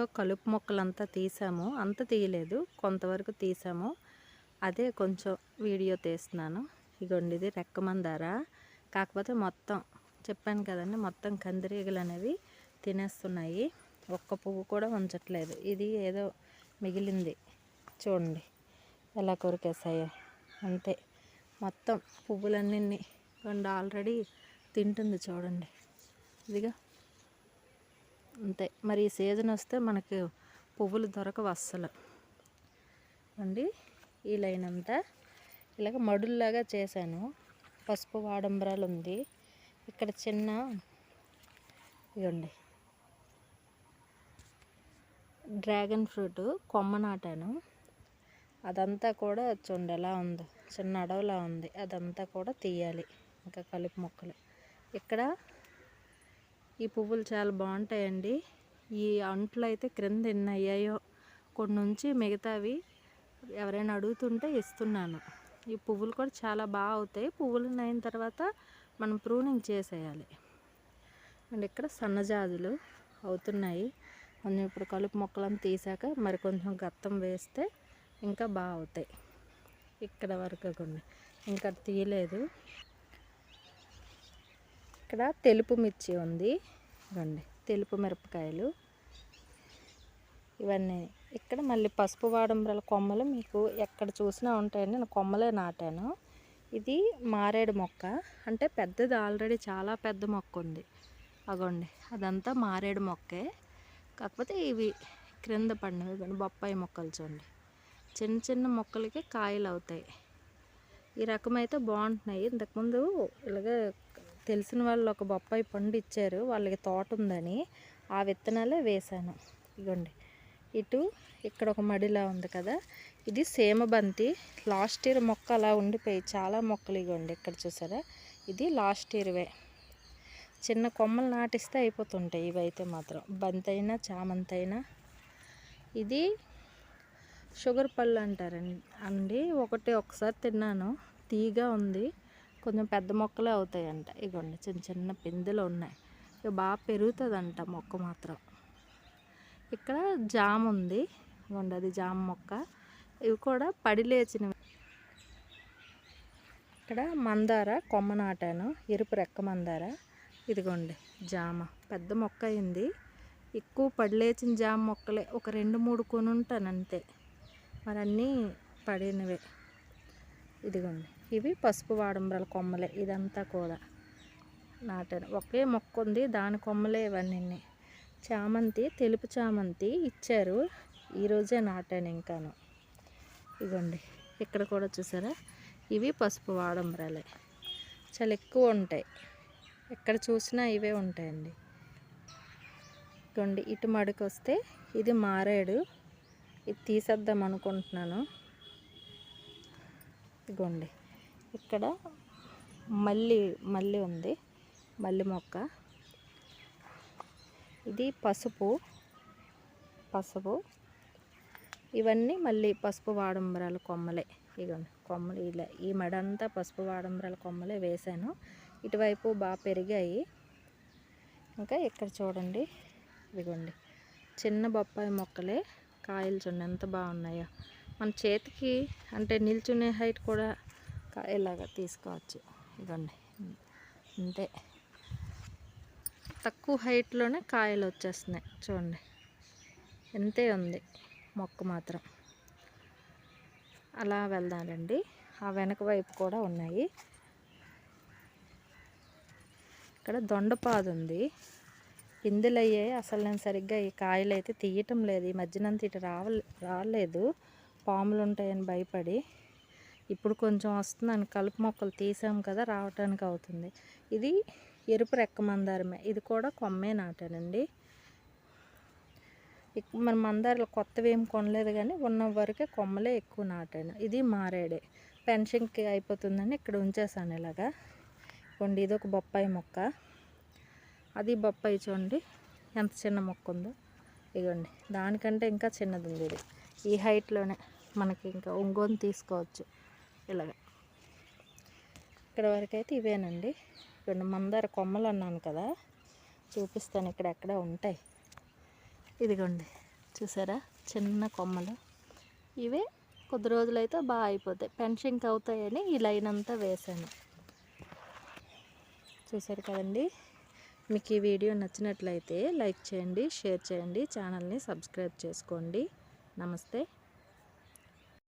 ఇదిగో కలుపు మొక్కలంతా తీసాము. అంత తీయలేదు. కొంతవరకు తీసాము. అదే కొంచెం వీడియో తీస్తున్నాను. ఇగోండి ఇది రెక్కమందార. కాకపోతే మొత్తం చెప్పాను కదండి మొత్తం కందిరీగలు అనేవి తినేస్తున్నాయి. ఒక్క పువ్వు కూడా ఉంచట్లేదు. ఇది ఏదో మిగిలింది. చూడండి ఎలా కొరికేసాయో. అంతే. మొత్తం పువ్వులన్నీ రెండు ఆల్రెడీ తింటుంది చూడండి. ఇదిగా. అంతే. మరి ఈ సీజన్ వస్తే మనకు పువ్వులు దొరకవు అస్సలు. అండి ఈ లైన్ అంతా. ఇలాగ మడుల్లాగా చేశాను. పసుపు వాడంబరాలు ఉంది. ఇక్కడ చిన్న ఇవ్వండి డ్రాగన్ ఫ్రూట్ కొమ్మ నాటాను. అదంతా కూడా చూడండి ఎలా ఉందో. చిన్న అడవిలా ఉంది. అదంతా కూడా తీయాలి. ఇంకా కలుపు మొక్కలు. ఇక్కడ ఈ పువ్వులు చాలా బాగుంటాయండి. ఈ అంట్లు అయితే క్రింద ఎన్ని అయ్యాయో కొన్ని నుంచి మిగతావి ఎవరైనా అడుగుతుంటే ఇస్తున్నాను. ఈ పువ్వులు కూడా చాలా బాగా అవుతాయి. పువ్వులు అయిన తర్వాత మనం ప్రూనింగ్ చేసేయాలి. అండ్ ఇక్కడ సన్నజాజులు అవుతున్నాయి. కొంచెం ఇప్పుడు కలుపు మొక్కలను తీసాక మరి కొంచెం గత్తం వేస్తే ఇంకా బాగా అవుతాయి. ఇక్కడ వరకు కొన్ని. ఇంకా తీయలేదు. ఇక్కడ తెలుపు మిర్చి ఉంది. ఇవ్వండి తెలుపు మిరపకాయలు. ఇవన్నీ ఇక్కడ మళ్ళీ పసుపు వాడంబ్రల కొమ్మలు మీకు ఎక్కడ చూసినా ఉంటాయండి. నేను కొమ్మలే నాటాను. ఇది మారేడు మొక్క. అంటే పెద్దది ఆల్రెడీ చాలా పెద్ద మొక్క ఉంది. అగోండి అదంతా మారేడు మొక్కే. కాకపోతే ఇవి క్రింద పడినవి కానీ బొప్పాయి మొక్కలు చూడండి. చిన్న చిన్న మొక్కలకి కాయలు అవుతాయి. ఈ రకం అయితే బాగుంటున్నాయి. ఇంతకుముందు ఇలాగ తెలిసిన వాళ్ళు ఒక బొప్పాయి పండు ఇచ్చారు వాళ్ళకి తోట ఉందని. ఆ విత్తనాలే వేశాను. ఇగోండి. ఇటు ఇక్కడ ఒక మడిలా ఉంది కదా ఇది సేమబంతి లాస్ట్ ఇయర్ మొక్క అలా ఉండిపోయి చాలా మొక్కలు ఇగోండి ఇక్కడ చూసారా? ఇది లాస్ట్ ఇయర్వే. చిన్న కొమ్మలు నాటిస్తే అయిపోతుంటాయి ఇవైతే మాత్రం. బంతి అయినా చామంతి అయినా. ఇది షుగర్ పళ్ళు అంటారండి. అండి ఒకటి ఒకసారి తిన్నాను. తీగా ఉంది. కొంచెం పెద్ద మొక్కలే అవుతాయంట. ఇగోండి చిన్న చిన్న పిందెలు ఉన్నాయి. ఇక బాగా పెరుగుతుందంట మొక్క మాత్రం. ఇక్కడ జామ ఉంది. ఇగోండి అది జామ మొక్క. ఇవి కూడా పడి లేచినవి. ఇక్కడ మందార కొమ్మ నాటాను. ఎరుపు రెక్క మందార. ఇదిగోండి జామ. పెద్ద మొక్క అయింది. ఎక్కువ పడిలేచిన జామ మొక్కలే. ఒక రెండు మూడు కొని ఉంటాను అంతే. మరి అన్నీ పడినవే. ఇదిగోండి. ఇవి పసుపు వాడంబరాల కొమ్మలే ఇదంతా కూడా. నాటాను. ఒకే మొక్క ఉంది దాని కొమ్మలే ఇవన్నీ. చామంతి తెలుపు చామంతి ఇచ్చారు. ఈరోజే నాటాను ఇంకాను. ఇగోండి ఇక్కడ కూడా చూసారా? ఇవి పసుపు వాడంబరాలే. చాలా ఎక్కువ ఉంటాయి. ఎక్కడ చూసినా ఇవే ఉంటాయండి. ఇగోండి ఇటు మడికి వస్తే ఇది మారేడు. ఇది తీసేద్దాం అనుకుంటున్నాను. ఇగోండి. ఇక్కడ మల్లి మల్లి ఉంది మల్లి మొక్క. ఇది పసుపు పసుపు. ఇవన్నీ మళ్ళీ పసుపు వాడంబరాల కొమ్మలే. ఇగోండి కొమ్మలు ఇలా ఈ మడంతా పసుపు వాడంబరాల కొమ్మలే వేశాను. ఇటువైపు బాగా పెరిగాయి. ఇంకా ఇక్కడ చూడండి ఇదిగోండి. చిన్న బొప్పాయి మొక్కలే కాయలు చూడండి ఎంత బాగున్నాయో. మన చేతికి అంటే నిల్చునే హైట్ కూడా ఇలాగా తీసుకోవచ్చు? ఇదిగోండి. అంతే. తక్కువ హైట్లోనే కాయలు వచ్చేస్తున్నాయి. చూడండి. ఎంతే ఉంది మొక్క మాత్రం. అలా వెళ్దానండి ఆ వెనక వైపు కూడా ఉన్నాయి. ఇక్కడ దొండపాదు ఉంది. పిందులు అయ్యాయి అసలు నేను సరిగ్గా ఈ కాయలు అయితే తీయటం లేదు. ఈ మధ్యనంత ఇటు రావలే రాలేదు. పాములు ఉంటాయని భయపడి. ఇప్పుడు కొంచెం వస్తుందని కలుపు మొక్కలు తీసాం కదా రావటానికి అవుతుంది. ఇది ఎరుపు రెక్క మందారమే. ఇది కూడా కొమ్మే నాటానండి. మన మందారాలు కొత్తవి ఏం కొనలేదు కానీ ఉన్న వరకే కొమ్మలే ఎక్కువ నాటాను. ఇది మారేడే. పెన్షన్కి అయిపోతుందని ఇక్కడ ఉంచేసాను ఇలాగా. ఇవ్వండి ఇది ఒక బొప్పాయి మొక్క. అది బొప్పాయి చూడండి ఎంత చిన్న మొక్క ఉందో. ఇవ్వండి దానికంటే ఇంకా చిన్నది ఉంది ఇది. ఈ హైట్లోనే మనకి ఇంకా ఒంగోని తీసుకోవచ్చు. ఇలాగ. ఇక్కడ వరకైతే ఇవేనండి. రెండు మందార కొమ్మలు అన్నాను కదా చూపిస్తాను ఇక్కడ ఎక్కడ ఉంటాయి. ఇదిగోండి చూసారా? చిన్న కొమ్మలు. ఇవే కొద్ది రోజులైతే బాగా అయిపోతాయి. పెన్షన్కి అవుతాయని ఈ లైన్ అంతా వేసాను చూసారు కదండి? మీకు ఈ వీడియో నచ్చినట్లయితే లైక్ చేయండి షేర్ చేయండి ఛానల్ని సబ్స్క్రైబ్ చేసుకోండి. నమస్తే.